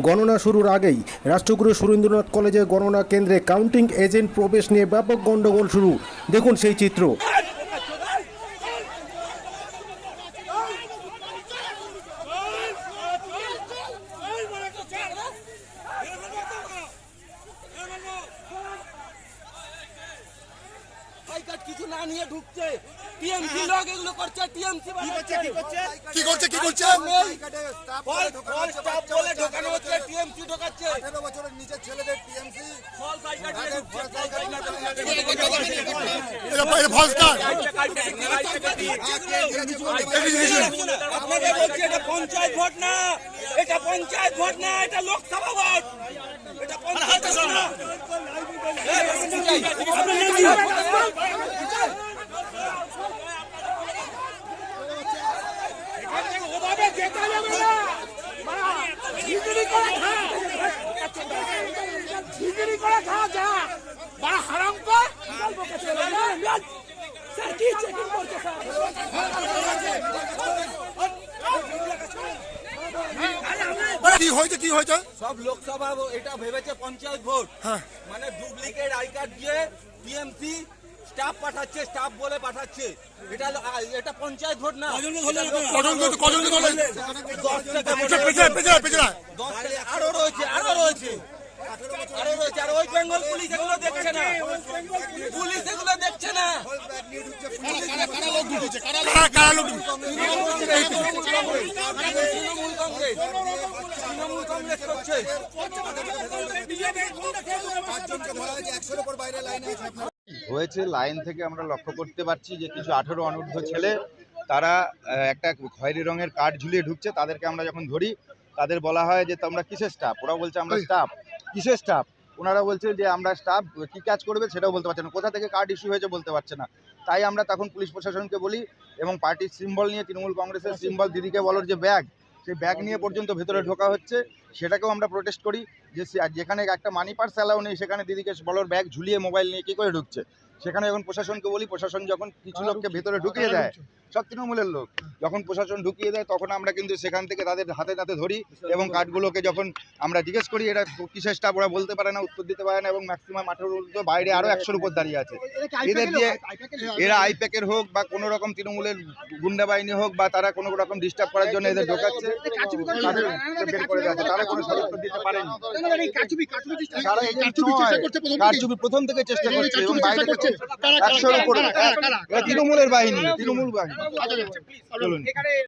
গণনা শুরুর আগেই রাষ্ট্রগুরু সুরেন্দ্রনাথ কলেজের গণনা কেন্দ্রে কাউন্টিং এজেন্ট প্রবেশ নিয়ে ব্যাপক গণ্ডগোল শুরু। দেখুন সেই চিত্র। কিছু না নিয়ে ঢুকছে। টিএমসি লোক এগুলো করছে টিএমসি কি করছে কি করছে? কি করছে ফল ফল স্টাফ বলে ঢোকানো হচ্ছে টিএমসি ঢোকাচ্ছে। আঠেরো বছরের নিচের ছেলেদের টিএমসি ফল ঢুকছে ফল আই এটা ফলস কার্ড আপনাদের বলছি এটা পঞ্চায়েত ভোট না এটা পঞ্চায়েত ভোট না এটা লোকসভা ভোট। এটা পঞ্চায়েত ভোট না। স্যার কি চেকিং করছে স্যার কি হয়েছে কি হয়েছে সব লোকসভা এটা ভেবেছে পঞ্চায়েত ভোট হ্যাঁ। মানে ডুপ্লিকেট আই কার্ড দিয়ে টিএমসি স্টাফ পাঠাচ্ছে স্টাফ বলে পাঠাচ্ছে। এটা এটা পঞ্চায়েত ভোট না। আরও রয়েছে আরও রয়েছে। আরও রয়েছে আর ওই বেঙ্গল পুলিশ এগুলো দেখছে না। পুলিশ এগুলো দেখছে না। কারা কারা লোক তৃণমূল কংগ্রেস। তৃণমূল কংগ্রেস করছে। হয়েছে, লাইন থেকে আমরা লক্ষ্য করতে পারছি যে কিছু আঠেরো অনূর্ধ্ব ছেলে, তারা একটা খয়েরি রঙের কার্ড ঝুলিয়ে ঢুকছে, তাদেরকে আমরা যখন ধরি, তাদের বলা হয় যে তোমরা কিসের স্টাফ ওরা বলছে, আমরা স্টাফ কিসের স্টাফ ওনারা বলছে যে, আমরা স্টাফ কি কাজ করবে সেটাও বলতে পারছে না। কোথা থেকে কার্ড ইস্যু হয়েছে বলতে পারছে না। তাই আমরা তখন পুলিশ প্রশাসনকে বলি এবং পার্টির সিম্বল নিয়ে, তৃণমূল কংগ্রেসের সিম্বল দিদিকে বলার যে, ব্যাগ। সেই ব্যাগ নিয়ে পর্যন্ত ভেতরে ঢোকা হচ্ছে, সেটাকেও আমরা প্রোটেস্ট করি। যে যেখানে একটা মানি পার্স অ্যালাউ নেই সেখানে দিদিকে বলার ব্যাগ ঝুলিয়ে মোবাইল নিয়ে কী করে ঢুকছে? সেখানে যখন প্রশাসনকে বলি প্রশাসন যখন কিছু লোককে ভেতরে ঢুকিয়ে দেয় সব তৃণমূলের লোক। যখন প্রশাসন ঢুকিয়ে দেয় তখন আমরা কিন্তু সেখান থেকে তাদের হাতে হাতে ধরি এবং কার্ডগুলোকে যখন আমরা জিজ্ঞেস করি এটা কিসের স্টাফ ওরা বলতে পারে না উত্তর দিতে পারে না এবং ম্যাক্সিমাম আঠেরো বাইরে আরও একশোর উপর দাঁড়িয়ে আছে। এদের দিয়ে এরা আইপ্যাকের হোক বা কোনো রকম তৃণমূলের গুন্ডা বাহিনী হোক বা তারা কোনো রকম ডিস্টার্ব করার জন্য এদের ঢোকাচ্ছে। তারা কোনো সদস্য দিতে পারেনি। তারা এই কারচুপি প্রথম থেকে চেষ্টা করছে এবং বাইরে থেকে একশোর উপরে তৃণমূলের বাহিনী তৃণমূল বাহিনী